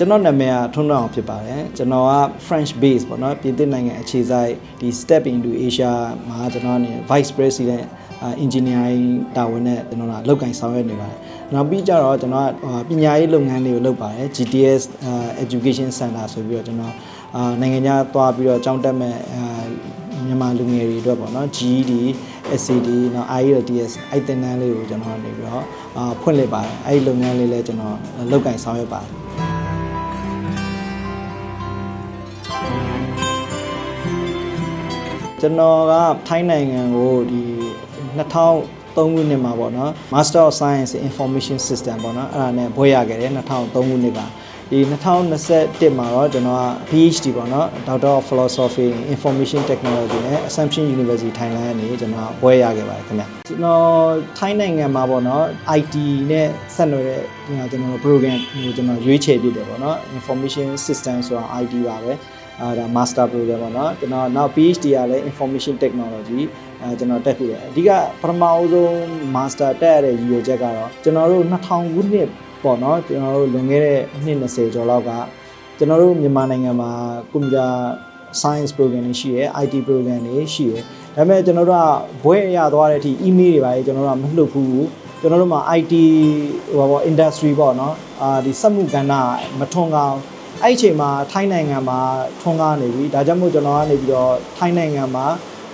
ကျွန်တော်နာမည်ကထွန်းထွန်းအောင်ဖြစ်ပါတယ်ကျွန်တော်က French base ပေါ့နော်ပြင်သစ်နိုင်ငံအခြေစိုက်ဒီ Step into Asia မှာကျွန်တော်ကနေ Vice President အာ engineering တာဝန်နဲ့ကျွန်တော်ကလုပ်ကင်ဆောင်ရွက်နေပါတယ်နောက်ပြီးကြတော့ကျွန်တော်ကအာပညာရေးလုပ်ငန်းတွေကိုလုပ်ပါတယ် GTS အာ Education Center ဆိုပြီးတော့ကျွန်တော်အာနိုင်ငံခြားသွားပြီးတော့ကျောင်းတက်မဲ့အာမြန်မာလူငယ်တွေအတွက်ပေါ့နော် GED SCD နောက် IELTS အဲ့တင်တန်းလေးကိုကျွန်တော်နေပြီးတော့အာဖွင့်လှစ်ပါတယ်အဲ့ဒီလုပ်ငန်းလေးလည်းကျွန်တော်လုပ်ကင်ဆောင်ရွက်ပါတယ် ကျွန်တော်ကထိုင်းနိုင်ငံကိုဒီ2003ခုနှစ်မှာပေါ့နော် Master of Science in Information System ပေါ့နော်အဲ့ဒါနဲ့ဘွဲ့ရခဲ့တယ်2003ခုနှစ်ကဒီ2021မှာတော့ကျွန်တော်က PhD ပေါ့နော် Doctor of Philosophy in Information Technology နဲ့ Assumption University Thailand ကနေကျွန်တော်ဘွဲ့ရခဲ့ပါတယ်ခင်ဗျကျွန်တော်ထိုင်းနိုင်ငံမှာပေါ့နော် IT နဲ့ဆက်နွယ်တဲ့ကျွန်တော် program ကိုကျွန်တော်ရွေးချယ်ပြတယ်ပေါ့နော် Information System ဆိုတာ IT ပါပဲ အာဒါ master program ပေါ့နော်ကျွန်တော်နောက် PhD ကလည်း information technology အဲကျွန်တော်တက်ပြီတယ်အဓိကပထမအဆုံး master တက်ရတဲ့ရည်ရွယ်ချက်ကတော့ကျွန်တော်တို့2000ခုနှစ်ပေါ့နော်ကျွန်တော်တို့လွန်ခဲ့တဲ့နှစ်20ကျော်လောက်ကကျွန်တော်တို့မြန်မာနိုင်ငံမှာကွန်ပျူတာ science program တွေရှိရယ် IT program တွေရှိရယ်ဒါပေမဲ့ကျွန်တော်တို့ကဘွဲရသွားတဲ့အထိ email တွေပါလေကျွန်တော်တို့ကမလှုပ်ဘူးကျွန်တော်တို့မှာ IT ဟိုပါပေါ့ industry ပေါ့နော်အာဒီစက်မှုကဏ္ဍမထွန်းကောင်း အဲ့ဒီအချိန်မှာထိုင်းနိုင်ငံမှာထွန်းကားနေပြီဒါကြောင့်မို့ကျွန်တော်ကနေပြီးတော့ထိုင်းနိုင်ငံမှာ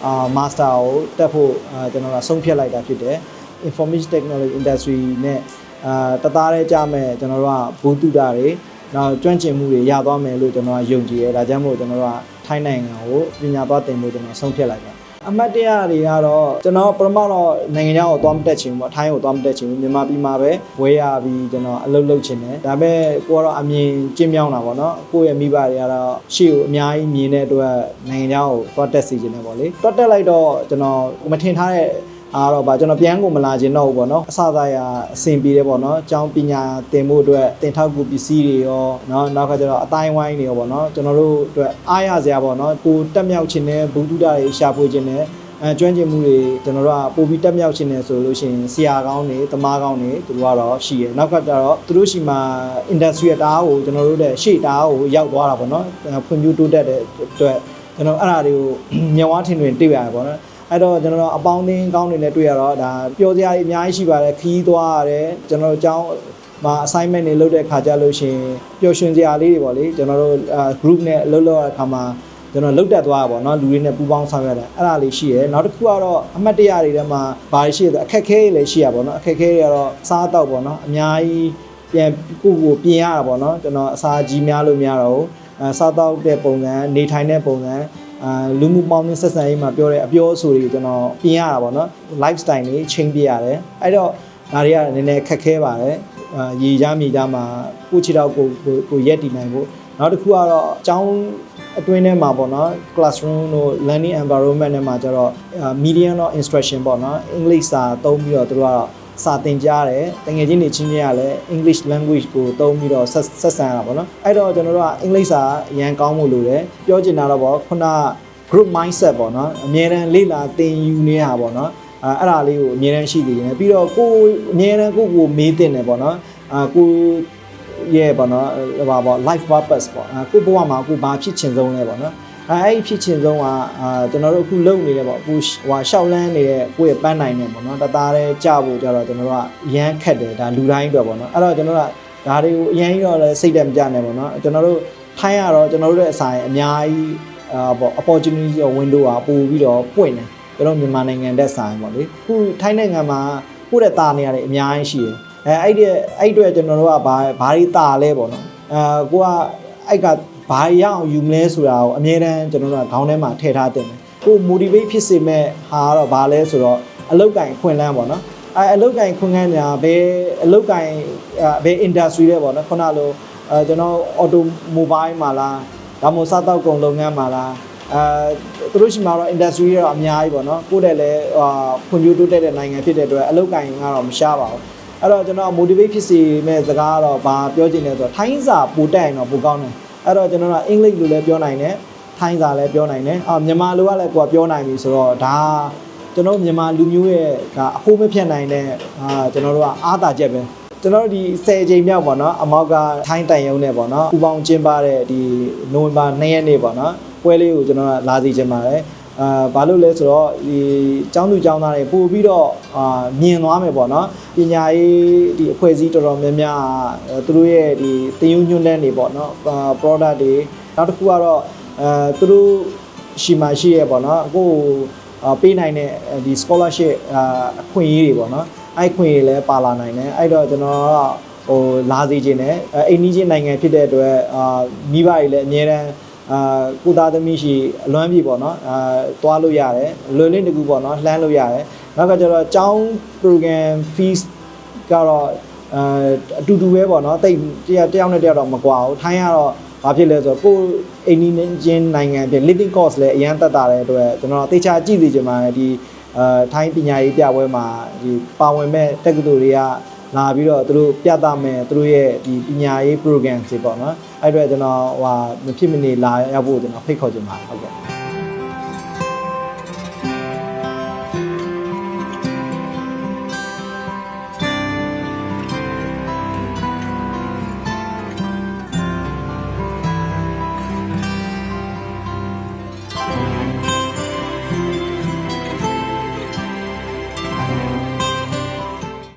အာ master ကိုတက်ဖို့အာကျွန်တော်ကဆုံးဖြတ်လိုက်တာဖြစ်တယ် information technology industry နဲ့အာတသားတည်းကြမဲ့ကျွန်တော်တို့ကဘူတုတာတွေနောက်ကျွမ်းကျင်မှုတွေရသွားမယ်လို့ကျွန်တော်ကယုံကြည်ရဲဒါကြောင့်မို့ကျွန်တော်တို့ကထိုင်းနိုင်ငံကိုပညာသွားသင်ဖို့ကျွန်တော်ဆုံးဖြတ်လိုက်တယ် အမတ်တရတွေကတော့ကျွန်တော်ပထမတော့နိုင်ငံခြားကိုသွားမတက်ချင်ဘူးပေါ့ထိုင်းကိုသွားမတက်ချင်ဘူးမြန်မာပြည်မှာပဲဝဲရပြီးကျွန်တော်အလုပ်လုပ်ချင်တယ်ဒါပေမဲ့ကိုကတော့အမြင်ကျင်းမြောင်းတာပေါ့နော်ကိုယ့်ရဲ့မိဘတွေကတော့ရှေ့ကိုအများကြီးမြင်တဲ့အတွက်နိုင်ငံခြားကိုသွားတက်စီချင်တယ်ပေါ့လေသွားတက်လိုက်တော့ကျွန်တော်မထင်ထားတဲ့ အားတော့ဗာကျွန်တော်ပြန်ကိုမလာခြင်းတော့ဘူးပေါ့နော်အစသာရအဆင်ပြေတယ်ပေါ့နော်အကြောင်းပညာသင်ဖို့အတွက်သင်ထောက်ကူပစ္စည်းတွေရောနော်နောက်ကကျတော့အတိုင်းဝိုင်းတွေရောပေါ့နော်ကျွန်တော်တို့အတွက်အားရစရာပေါ့နော်ကိုတက်မြောက်ခြင်းနဲ့ဘုဒ္ဓတာတွေရှာဖွေခြင်းနဲ့အဲကျွမ်းကျင်မှုတွေကျွန်တော်တို့ကပို့ပြီးတက်မြောက်ခြင်းနဲ့ဆိုလို့ရှိရင်ဆရာကောင်းတွေတမားကောင်းတွေသူတို့ကတော့ရှိရနောက်ကကျတော့သူတို့ရှိမှာ industry အတားကိုကျွန်တော်တို့တဲ့ရှေ့တားကိုရောက်သွားတာပေါ့နော်ဖွံ့ဖြိုးတိုးတက်တဲ့အတွက်ကျွန်တော်အဲ့ဒါတွေကိုမျက်ဝါးထင်တွင်တွေ့ရတယ်ပေါ့နော် အဲ့တော့ကျွန်တော်တို့အပေါင်းအသင်းကောင်းတွေနဲ့တွေ့ရတော့ဒါပျော်စရာတွေအများကြီးရှိပါတယ်ခီးသွားရတယ်ကျွန်တော်တို့အကြောင်းမှာ assignment တွေလုပ်တဲ့ခါကြလို့ရှိရင်ပျော်ရွှင်စရာလေးတွေပေါ့လေကျွန်တော်တို့ group နဲ့အလုပ်လုပ်ရတဲ့ခါမှာကျွန်တော်လုတ်တက်သွားတာပေါ့နော်လူတွေနဲ့ပူးပေါင်းဆောင်ရွက်တယ်အဲ့ဒါလေးရှိရယ်နောက်တစ်ခုကတော့အမှတ်တရတွေထဲမှာဘာတွေရှိရလဲအခက်အခဲတွေလည်းရှိရပါတော့အခက်အခဲတွေကတော့စားတော့ပေါ့နော်အများကြီးပြန်ကိုကိုပြင်ရတာပေါ့နော်ကျွန်တော်အစာကြီးများလို့များတော့အဲစားတော့တဲ့ပုံစံနေထိုင်တဲ့ပုံစံ အာလူမှုပေါင်းသင်းဆက်ဆံရေးမှာပြောတဲ့အပြောအဆိုတွေကိုကျွန်တော်ပြင်ရတာပေါ့နော် lifestyle တွေ change ပြရတယ်အဲ့တော့ဒါတွေကနည်းနည်းခက်ခဲပါတယ်အာရေချမ်းမြေချမ်းမှာကိုယ့်ခြေတော့ကိုကိုကိုရက်တည်နိုင်ဖို့နောက်တစ်ခုကတော့အကြောင်းအတွင်းထဲမှာပေါ့နော် classroom တို့ learning environment ထဲမှာကျတော့အာ medium of instruction ပေါ့နော်အင်္ဂလိပ်စာသုံးပြီးတော့သူတို့ကတော့ စာသင်ကြားတယ်တငယ်ချင်းတွေချင်းချင်းကလည်း English language ကိုသုံးပြီးတော့ဆက်ဆက်ဆံရတာပေါ့နော်အဲ့တော့ကျွန်တော်တို့ကအင်္ဂလိပ်စာအရန်ကောင်းဖို့လိုတယ်ပြောချင်တာတော့ပေါ့ခုနက group mindset ပေါ့နော်အမြဲတမ်းလေ့လာသင်ယူနေတာပေါ့နော်အဲအဲ့ဒါလေးကိုအမြဲတမ်းရှိနေတယ်ပြီးတော့ကိုယ်အမြဲတမ်းကိုယ့်ကိုမေးတင်တယ်ပေါ့နော်အာကိုရဲ့ပေါ့နော်ဟိုပါပေါ့ life purpose ပေါ့အာကိုယ့်ဘဝမှာကိုယ်ဘာဖြစ်ချင်ဆုံးလဲပေါ့နော် အဲအဲ့ဒီဖြစ်ချင်ဆုံးကအာကျွန်တော်တို့အခုလုပ်နေတယ်ပေါ့အခုဟိုရှောက်လန်းနေတဲ့ကိုယ့်ရဲ့ပန်းနိုင်နေပေါ့နော်တသားတည်းကြဖို့ကြတော့ကျွန်တော်တို့ကရမ်းခက်တယ်ဒါလူတိုင်းအတွက်ပေါ့နော်အဲ့တော့ကျွန်တော်တို့ကဒါတွေကိုအရင်တော့လည်းစိတ်တက်မကြနဲ့ပေါ့နော်ကျွန်တော်တို့ထိုင်းရတော့ကျွန်တော်တို့ရဲ့အဆိုင်အများကြီးအာပေါ့ opportunity ရော window อ่ะပို့ပြီးတော့ပွင့်တယ်ကျွန်တော်မြန်မာနိုင်ငံတက်ဆိုင်ပေါ့လေခုထိုင်းနိုင်ငံမှာပို့တဲ့တာနေရတယ်အများကြီးရှိတယ်အဲအဲ့ဒီအဲ့အတွက်ကျွန်တော်တို့ကဘာဘာတွေတာလဲပေါ့နော်အာကိုကအဲ့က ဘာရအောင်ယူမလဲဆိုတာကိုအမြဲတမ်းကျွန်တော်တို့ကခေါင်းထဲမှာထည့်ထားတင်တယ်ကို motivate ဖြစ်စေမဲ့ဟာကတော့ဘာလဲဆိုတော့အလုတ်ကင်ခွင့်လန်းပေါ့နော်အဲအလုတ်ကင်ခွင့်လန်းညာဘယ်အလုတ်ကင်ဘယ် industry လဲပေါ့နော်ခုနလိုအဲကျွန်တော် automobile မှာလားဒါမှမဟုတ်စားတောက်ကုန်လုပ်ငန်းမှာလားအဲသူတို့ရှိမှာတော့ industry တွေတော့အများကြီးပေါ့နော်ကိုယ့်တဲ့လည်းဟာဖွံ့ဖြိုးတိုးတက်တဲ့နိုင်ငံဖြစ်တဲ့အတွက်အလုပ်ကိုင်ကတော့မရှားပါဘူးအဲ့တော့ကျွန်တော် motivate ဖြစ်စီမဲ့စကားကတော့ဘာပြောချင်လဲဆိုတော့ထိုင်းစာပိုတက်ရင်တော့ပိုကောင်းတယ် အဲ့တော့ကျွန်တော်ကအင်္ဂလိပ်လိုလည်းပြောနိုင်တယ်ထိုင်းစာလည်းပြောနိုင်တယ်အော်မြန်မာလိုကလည်းကိုကပြောနိုင်ပြီဆိုတော့ဒါကျွန်တော်မြန်မာလူမျိုးရဲ့ဒါအဖိုးမဖြတ်နိုင်တဲ့အာကျွန်တော်တို့ကအားတာချက်ပဲကျွန်တော်တို့ဒီ10ချိန်မြောက်ပေါ့နော်အမောက်ကထိုင်းတိုင်ရုံနဲ့ပေါ့နော်ပူပေါင်းကျင်းပတဲ့ဒီနိုဝင်ဘာ2ရက်နေ့ပေါ့နော်ပွဲလေးကိုကျွန်တော်ကလာစီချင်ပါတယ် အာဘာလို့လဲဆိုတော့ဒီចောင်းသူចောင်းသားတွေပို့ပြီးတော့အာမြင်သွားမယ်ပေါ့နော်ပညာရေးဒီအဖွဲ့အစည်းတော်တော်များများကသူတို့ရဲ့ဒီတင်ယူညွှန်းတန်းတွေပေါ့နော်အာ product တွေနောက်တစ်ခုကတော့အဲသူတို့ရှိမှရှိရပေါ့နော်အခုအာပေးနိုင်တဲ့ဒီ scholarship အာအခွင့်အရေးတွေပေါ့နော်အဲ့ခွင့်အရေးလည်းပါလာနိုင်တယ်အဲ့တော့ကျွန်တော်ကဟိုလာစီခြင်းနဲ့အိမ်နီးချင်းနိုင်ငံဖြစ်တဲ့အတွက်အာမိဘတွေလည်းအများတန်း အာကုသားသမီးရှိအလွမ်းပြီပေါ့နော်အာတွားလို့ရတယ်လွယ်လင်းတကူပေါ့နော်လှမ်းလို့ရတယ်နောက်ကကျတော့ចောင်း program fees ကတော့အာအတူတူပဲပေါ့နော်တိတ်တယောက်တယောက်နဲ့တယောက်တော့မကွာဘူးထိုင်းကတော့ဘာဖြစ်လဲဆိုတော့ကိုယ်အိမ်နီးချင်းနိုင်ငံဖြစ် living cost လည်းအရန်တက်တာတဲ့အတွက်ကျွန်တော်တေချာကြည့်စီချင်ပါတယ်ဒီအာထိုင်းပညာရေးပြပွဲမှာဒီပါဝင်မဲ့တက္ကသိုလ်တွေက လာပြီးတော့သူတို့ပြသမယ်သူတို့ရဲ့ဒီပညာရေး program တွေပေါ့နော်အဲ့အတွက်ကျွန်တော်ဟိုမဖြစ်မနေလာရောက်ဖို့ကျွန်တော်ဖိတ်ခေါ်ချင်ပါတယ်ဟုတ်ကဲ့